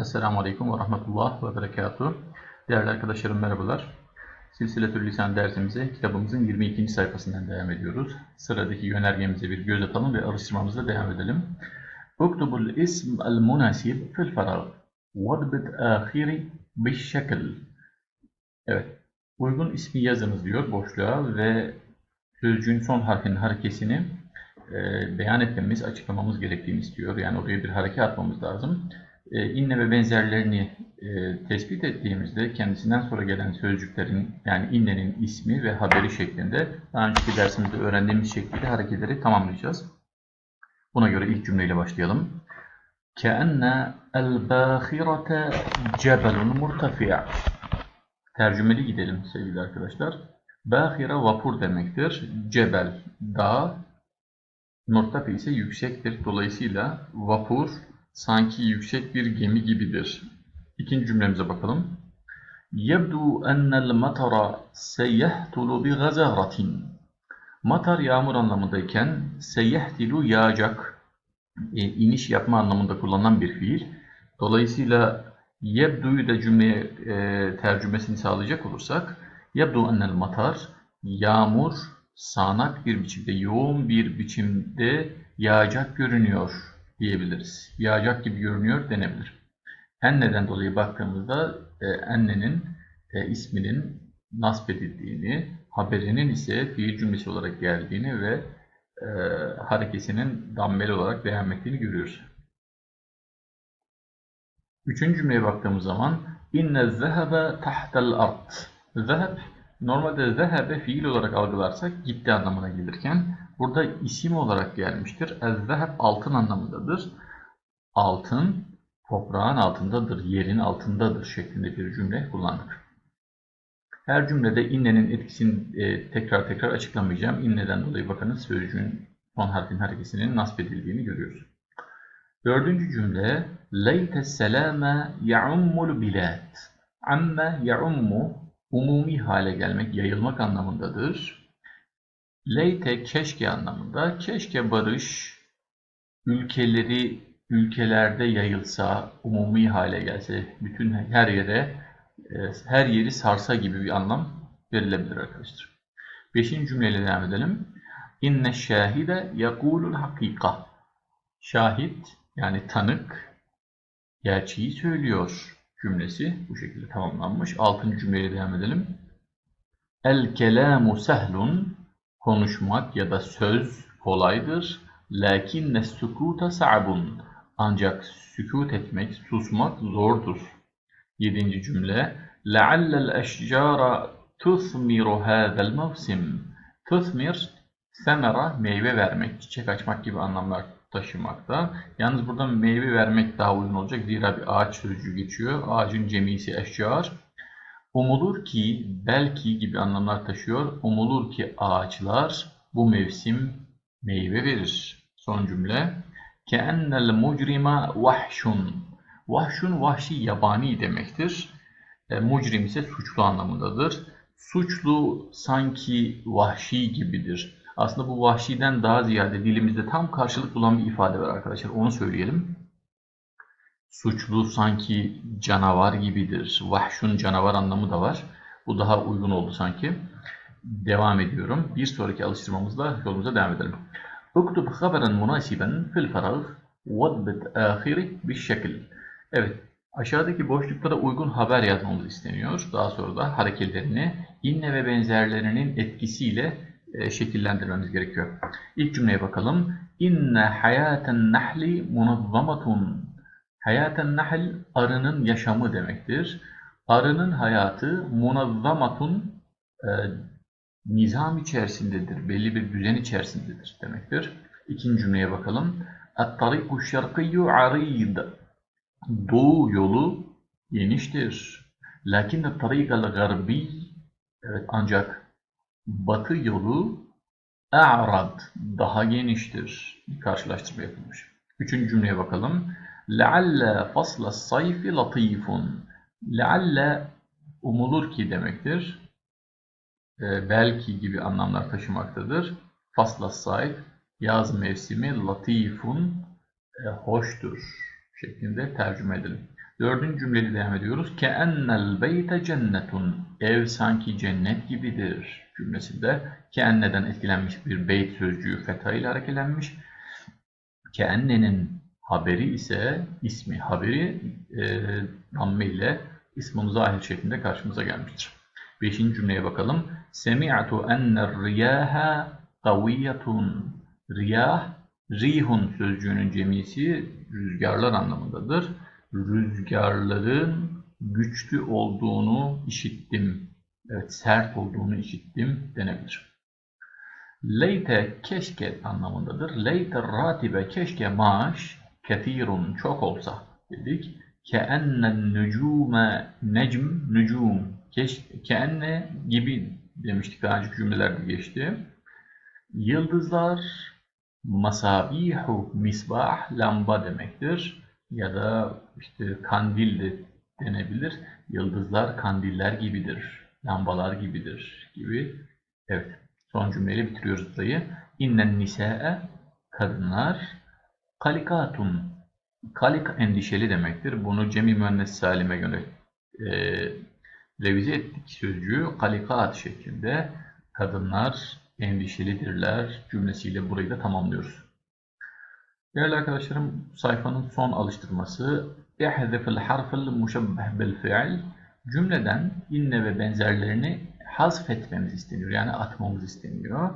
Esselamu Aleyküm ve Rahmetullah ve Berekatuhu. Değerli arkadaşlarım merhabalar. Silsiletül Lisan dersimize kitabımızın 22. sayfasından devam ediyoruz. Sıradaki yönergemize bir göz atalım ve alıştırmamızla devam edelim. Uktubul ism el munasib fil farag. Vadbit ahiri biş şekil. Evet. Uygun ismi yazınız diyor boşluğa ve sözcüğün son harfinin harekesini e, beyan etmemiz, açıklamamız gerektiğini istiyor. Yani oraya bir hareket atmamız lazım. E, inne ve benzerlerini e, tespit ettiğimizde kendisinden sonra gelen sözcüklerin yani innenin ismi ve haberi şeklinde daha önceki dersimizde öğrendiğimiz şekilde hareketleri tamamlayacağız. Buna göre ilk cümleyle başlayalım. كَأَنَّ الْبَاخِرَةَ جَبَلٌ مُرْتَفِعٌ Tercümeli gidelim sevgili arkadaşlar. Bahira vapur demektir. Cebel, dağ, murtafi ise yüksektir. Dolayısıyla vapur sanki yüksek bir gemi gibidir. İkinci cümlemize bakalım. يَبْدُوا أَنَّ الْمَطَرَ سَيَحْتُلُ بِغَزَارَةٍ Matar yağmur anlamındayken seyehtilu yağacak, e, iniş yapma anlamında kullanılan bir fiil. Dolayısıyla yebdu'yu da cümleye e, tercümesini sağlayacak olursak yebdu ennel matar yağmur sağanak bir biçimde, yoğun bir biçimde yağacak görünüyor diyebiliriz. Yağacak gibi görünüyor denebilir. Enne'den dolayı baktığımızda e, ennenin e, isminin nasp edildiğini, haberinin ise fiil cümlesi olarak geldiğini ve e, harekesinin dammeli olarak devam ettiğini görüyoruz. Üçüncü cümleye baktığımız zaman inne zehebe tahtel ard. Zeheb normalde zehebe fiil olarak algılarsak gitti anlamına gelirken burada isim olarak gelmiştir. Ez-zeheb altın anlamındadır. Altın toprağın altındadır, yerin altındadır şeklinde bir cümle kullandık. Her cümlede innenin etkisini e, tekrar tekrar açıklamayacağım. İnneden dolayı bakınız sözcüğün son harfin harekesinin nasp edildiğini görüyoruz. Dördüncü cümle leyte selame ya'ummul bilad. Amme ya'ummu umumi hale gelmek, yayılmak anlamındadır. Leyte keşke anlamında. Keşke barış ülkeleri ülkelerde yayılsa, umumi hale gelse, bütün her yere e, her yeri sarsa gibi bir anlam verilebilir arkadaşlar. Beşinci cümleyle devam edelim. İnne şahide yakulul hakika. Şahit yani tanık gerçeği söylüyor cümlesi bu şekilde tamamlanmış. Altıncı cümleyle devam edelim. El kelamu sehlun konuşmak ya da söz kolaydır. Lakinne sukuta sa'bun ancak sükut etmek, susmak zordur. Yedinci cümle لَعَلَّ الْاَشْجَارَ تُثْمِرُ هَذَا الْمَوْسِمِ Tüthmir, semera, meyve vermek, çiçek açmak gibi anlamlar taşımakta. Yalnız burada meyve vermek daha uygun olacak. Zira bir ağaç sözcüğü geçiyor. Ağacın cemisi eşcar. Umulur ki, belki gibi anlamlar taşıyor. Umulur ki ağaçlar bu mevsim meyve verir. Son cümle. Keennel mucrima vahşun. Vahşun vahşi yabani demektir. E, mucrim ise suçlu anlamındadır. Suçlu sanki vahşi gibidir. Aslında bu vahşiden daha ziyade dilimizde tam karşılık bulan bir ifade var arkadaşlar. Onu söyleyelim. Suçlu sanki canavar gibidir. Vahşun canavar anlamı da var. Bu daha uygun oldu sanki. Devam ediyorum. Bir sonraki alıştırmamızla yolumuza devam edelim. Uktub haberen munasiben fil farag vadbit ahiri bir şekil. Evet, aşağıdaki boşluklara uygun haber yazmamız isteniyor. Daha sonra da hareketlerini inne ve benzerlerinin etkisiyle e, şekillendirmemiz gerekiyor. İlk cümleye bakalım. İnne hayaten nahli munazzamatun. Hayaten nahl arının yaşamı demektir. Arının hayatı munazzamatun e, nizam içerisindedir, belli bir düzen içerisindedir demektir. İkinci cümleye bakalım. Et-tariku şerkiyyu arid. Doğu yolu geniştir. Lakin et-tarikal garbi evet ancak batı yolu a'rad daha geniştir. Bir karşılaştırma yapılmış. Üçüncü cümleye bakalım. لَعَلَّ فَصْلَ الصَّيْفِ لَطِيفٌ لَعَلَّ umulur ki demektir. E, belki gibi anlamlar taşımaktadır. Fasla sahip yaz mevsimi latifun e, hoştur şeklinde tercüme edelim. Dördüncü cümleyle devam ediyoruz. Keennel beyte cennetun. Ev sanki cennet gibidir cümlesinde. Keenneden etkilenmiş bir beyt sözcüğü fetha ile hareketlenmiş. Keennenin haberi ise ismi haberi e, damme ile ismun zahir şeklinde karşımıza gelmiştir. Beşinci cümleye bakalım. Semi'tu enner riyaha kaviyetun. Riyah, rihun sözcüğünün cemisi rüzgarlar anlamındadır. Rüzgarların güçlü olduğunu işittim. Evet, sert olduğunu işittim denebilir. Leyte keşke anlamındadır. Leyte ratibe keşke maaş kethirun çok olsa dedik. Keennen nücume necm nücum keenne gibi demiştik daha önceki cümlelerde geçti. Yıldızlar masabihu misbah lamba demektir. Ya da işte kandil de denebilir. Yıldızlar kandiller gibidir. Lambalar gibidir gibi. Evet. Son cümleyle bitiriyoruz burayı. İnnen nisa'e kadınlar kalikatun kalik endişeli demektir. Bunu cemi müennes salime göre e, revize ettik sözcüğü kalikat şeklinde kadınlar endişelidirler cümlesiyle burayı da tamamlıyoruz. Değerli arkadaşlarım sayfanın son alıştırması اِحْذِفِ الْحَرْفِ الْمُشَبَّهِ بِالْفِعْلِ Cümleden inne ve benzerlerini hazfetmemiz isteniyor. Yani atmamız isteniyor.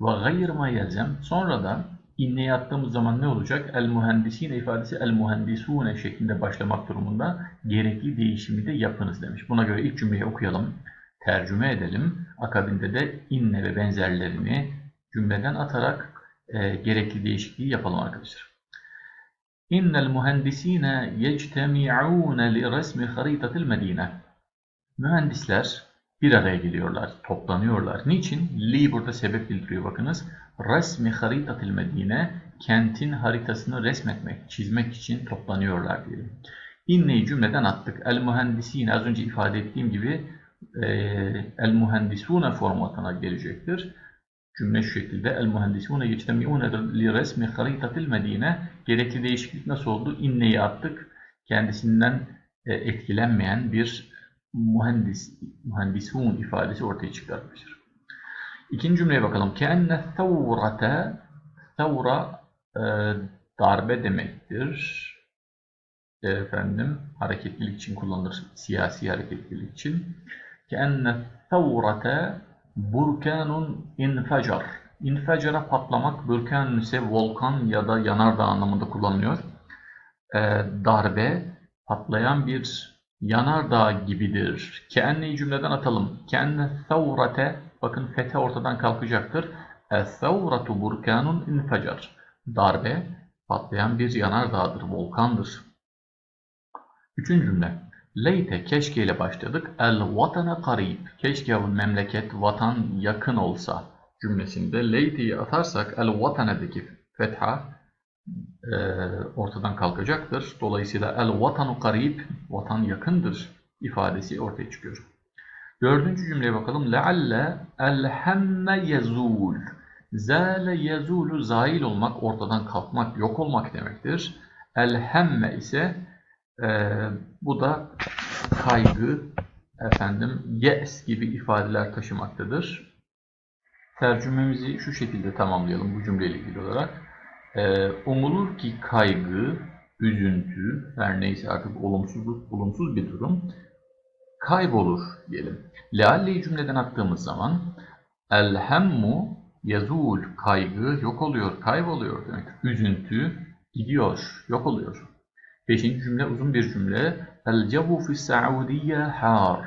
Ve gayr ma yelzem. Sonra da inneyi attığımız zaman ne olacak? El mühendisine ifadesi el mühendisune şeklinde başlamak durumunda gerekli değişimi de yapınız demiş. Buna göre ilk cümleyi okuyalım. Tercüme edelim. Akabinde de inne ve benzerlerini cümleden atarak e, gerekli değişikliği yapalım arkadaşlar. İnnel mühendisine yectemi'ûne li resmi haritatil medine. Mühendisler bir araya geliyorlar, toplanıyorlar. Niçin? Li burada sebep bildiriyor bakınız. Resmi haritatil medine, kentin haritasını resmetmek, çizmek için toplanıyorlar diyelim. İnneyi cümleden attık. El mühendisine az önce ifade ettiğim gibi e, el mühendisune formatına gelecektir. Cümle şu şekilde el mühendisune yectemi'une li resmi haritatil medine. Gerekli değişiklik nasıl oldu? İnneyi attık. Kendisinden e, etkilenmeyen bir mühendis, mühendisun ifadesi ortaya çıktı. İkinci cümleye bakalım. Keenne thavrate thavra e, darbe demektir. E, efendim hareketlilik için kullanılır. Siyasi hareketlilik için. Keenne thavrate burkanun infacar. İnfacara patlamak, burkan ise volkan ya da yanardağ anlamında kullanılıyor. E, darbe, patlayan bir yanardağ gibidir. Ke'enneyi cümleden atalım. Ke'enne thavrate, bakın fete ortadan kalkacaktır. Es-thavratu burkanun infacar. Darbe, patlayan bir yanardağdır, volkandır. Üçüncü cümle. Leyte, keşke ile başladık. El vatana karib. Keşke memleket, vatan yakın olsa cümlesinde leyte'yi atarsak el vatanedeki fetha e, ortadan kalkacaktır. Dolayısıyla el vatanu karib, vatan yakındır ifadesi ortaya çıkıyor. Dördüncü cümleye bakalım. Lealle el hemme yezul. Zale yezulu zail olmak, ortadan kalkmak, yok olmak demektir. El hemme ise e, bu da kaygı, efendim, yes gibi ifadeler taşımaktadır. Tercümemizi şu şekilde tamamlayalım bu cümleyle ilgili olarak. Ee, umulur ki kaygı, üzüntü, her neyse artık olumsuzluk, olumsuz bir durum kaybolur diyelim. Lealle'yi cümleden attığımız zaman elhemmu yazul, kaygı yok oluyor, kayboluyor demek. Üzüntü gidiyor, yok oluyor. Beşinci cümle uzun bir cümle. El cevu fi Saudiye har.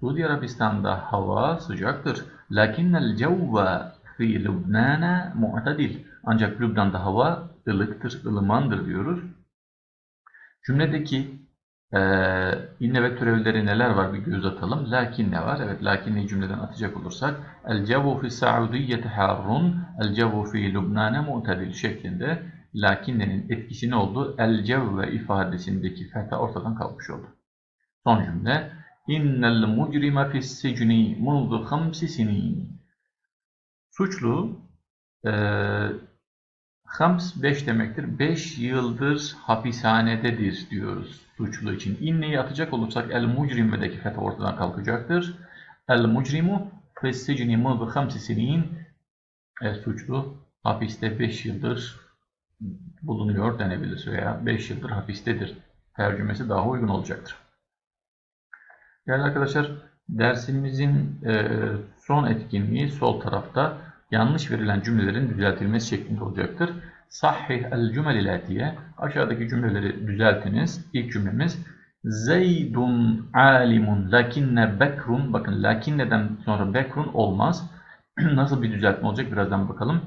Suudi Arabistan'da hava sıcaktır. Lakinnel cevve fi Lübnane mu'tadil. Ancak Lübnan'da hava ılıktır, ılımandır diyoruz. Cümledeki e, inne ve türevleri neler var bir göz atalım. Lakin ne var? Evet lakinneyi cümleden atacak olursak El cevu fi Saudiyyete harrun El cevu fi Lübnane mu'tadil şeklinde lakinnenin etkisi ne oldu? El cevve ifadesindeki fetha ortadan kalkmış oldu. Son cümle İnnel mucrime fis sicni munzu hamsi sinin Suçlu e, Hams 5 demektir. 5 yıldır hapishanededir diyoruz suçlu için. İnneyi atacak olursak el mucrimedeki fetha ortadan kalkacaktır. El mucrimu fessicni mıdı hamsi sinin e, suçlu hapiste 5 yıldır bulunuyor denebilir veya 5 yıldır hapistedir tercümesi daha uygun olacaktır. Değerli arkadaşlar dersimizin e, son etkinliği sol tarafta yanlış verilen cümlelerin düzeltilmesi şeklinde olacaktır. Sahih el cümlel ilatiye aşağıdaki cümleleri düzeltiniz. İlk cümlemiz Zeydun alimun lakinne bekrun bakın lakinneden sonra bekrun olmaz. Nasıl bir düzeltme olacak birazdan bakalım.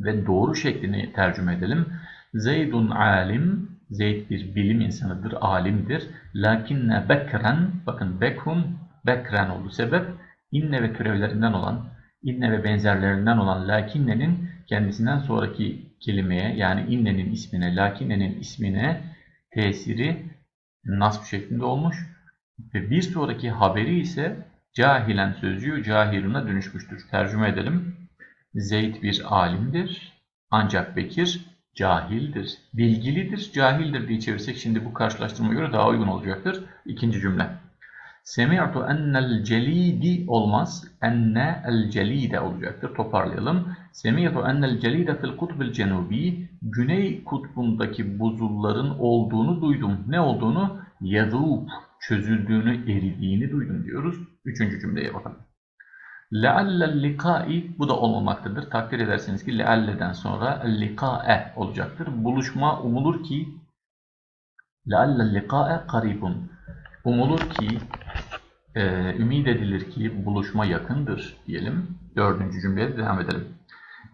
Ve doğru şeklini tercüme edelim. Zeydun alim Zeyd bir bilim insanıdır, alimdir. Lakinne bekren, bakın bekrun, bekren oldu sebep. inne ve türevlerinden olan, inne ve benzerlerinden olan lakinnenin kendisinden sonraki kelimeye yani innenin ismine, lakinnenin ismine tesiri nasb şeklinde olmuş. Ve bir sonraki haberi ise cahilen sözcüğü cahiluna dönüşmüştür. Tercüme edelim. Zeyd bir alimdir. Ancak Bekir cahildir. Bilgilidir, cahildir diye çevirsek şimdi bu karşılaştırma göre daha uygun olacaktır. İkinci cümle. Semi'tu ennel celidi olmaz. Enne el celide olacaktır. Toparlayalım. Semi'tu ennel celide fil kutbil cenubi. Güney kutbundaki buzulların olduğunu duydum. Ne olduğunu? Yadub. Çözüldüğünü, eridiğini duydum diyoruz. Üçüncü cümleye bakalım. Leallel likai bu da olmamaktadır. Takdir ederseniz ki lealleden sonra likae olacaktır. Buluşma umulur ki leallel likae karibun. Umulur ki e, ümit edilir ki buluşma yakındır diyelim. Dördüncü cümleye devam edelim.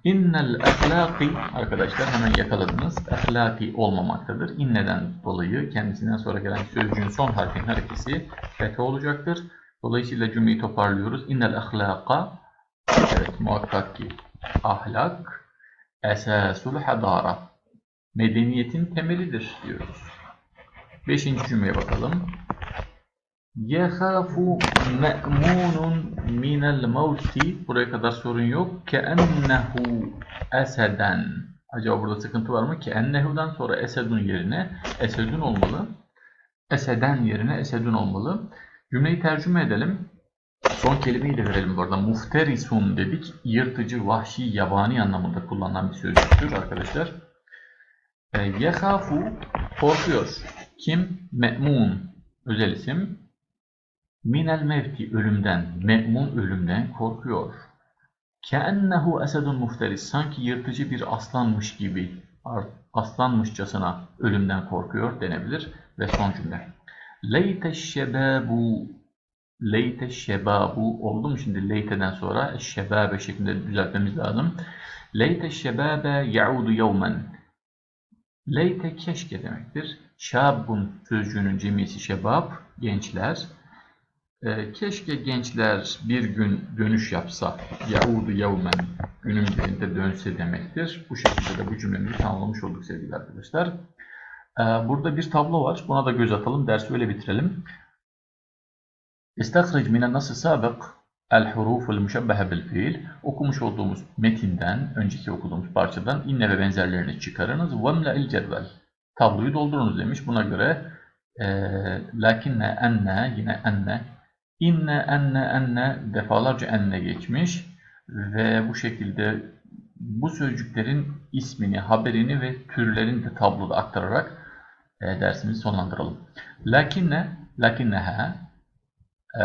İnnel ahlaki arkadaşlar hemen yakaladınız. Ahlaki olmamaktadır. İnneden dolayı kendisinden sonra gelen sözcüğün son harfinin harekesi fethe olacaktır. Dolayısıyla cümleyi toparlıyoruz. İnnel ahlaka evet muhakkak ki ahlak esasul hadara medeniyetin temelidir diyoruz. Beşinci cümleye bakalım. Yehafu me'munun minel mevti buraya kadar sorun yok. Keennehu eseden acaba burada sıkıntı var mı? Keennehu'dan sonra esedun yerine esedun olmalı. Eseden yerine esedun olmalı. Cümleyi tercüme edelim. Son kelimeyi de verelim bu arada. Mufterisun dedik. Yırtıcı, vahşi, yabani anlamında kullanılan bir sözcüktür arkadaşlar. Yehafu korkuyor. Kim? Me'mun. Özel isim. Minel mevti ölümden. Me'mun ölümden korkuyor. Keennehu esedun mufteris. Sanki yırtıcı bir aslanmış gibi. Aslanmışçasına ölümden korkuyor denebilir. Ve son cümle. Leyte şebabu Leyte şebabu oldu mu şimdi leyteden sonra şebabe şeklinde düzeltmemiz lazım. Leyte şebabe yaudu yevmen. Leyte keşke demektir. Şabun sözcüğünün cemisi şebab, gençler. Ee, keşke gençler bir gün dönüş yapsa, yaudu yevmen, günün birinde dönse demektir. Bu şekilde de bu cümlemizi tamamlamış olduk sevgili arkadaşlar. Ee, burada bir tablo var. Buna da göz atalım. Dersi öyle bitirelim. İstakric minen nasıl sabık el huruful müşebbehe bil fiil. Okumuş olduğumuz metinden, önceki okuduğumuz parçadan inne ve benzerlerini çıkarınız. Vemle il cedvel. Tabloyu doldurunuz demiş. Buna göre e, lakinne enne yine enne inne enne enne defalarca enne geçmiş ve bu şekilde bu sözcüklerin ismini, haberini ve türlerini de tabloda aktararak e, dersimizi sonlandıralım. Lakinne, lakinneha e,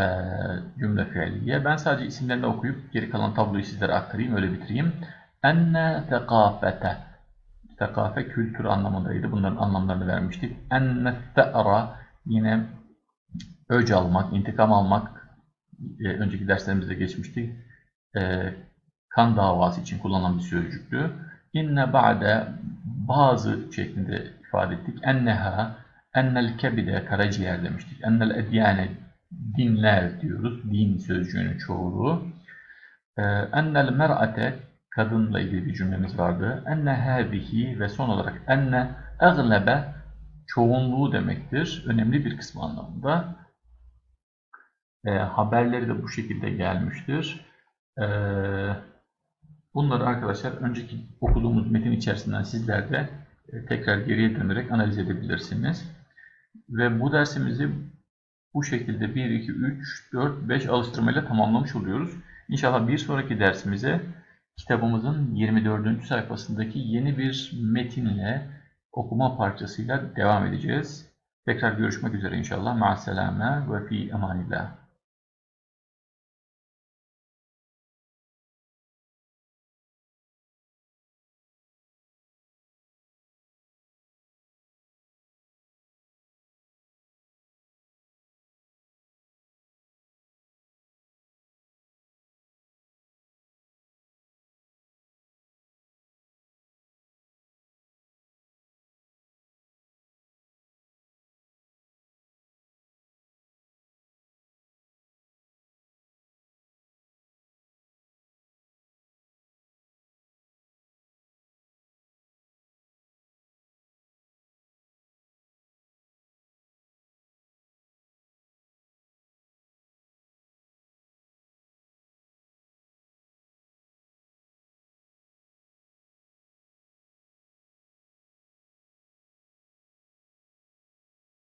cümle fiiliye. Ben sadece isimlerini okuyup geri kalan tabloyu sizlere aktarayım, öyle bitireyim. Enne tekafete. Tekafe kültür anlamındaydı. Bunların anlamlarını vermiştik. Enne te'ra yine öc almak, intikam almak. E, önceki derslerimizde geçmiştik. E, kan davası için kullanılan bir sözcüktü. İnne ba'de bazı şeklinde ifade ettik. Enneha, ennel kebide karaciğer demiştik. Ennel edyane dinler diyoruz. Din sözcüğünün çoğulu. Ee, ennel mer'ate kadınla ilgili bir cümlemiz vardı. Enne hâzihi ve son olarak enne eglebe çoğunluğu demektir. Önemli bir kısmı anlamında. E, haberleri de bu şekilde gelmiştir. E, Bunları arkadaşlar önceki okuduğumuz metin içerisinden sizler de e, tekrar geriye dönerek analiz edebilirsiniz. Ve bu dersimizi bu şekilde 1, 2, 3, 4, 5 alıştırmayla tamamlamış oluyoruz. İnşallah bir sonraki dersimize kitabımızın 24. sayfasındaki yeni bir metinle okuma parçasıyla devam edeceğiz. Tekrar görüşmek üzere inşallah. Ma'as selame ve fi emanillah.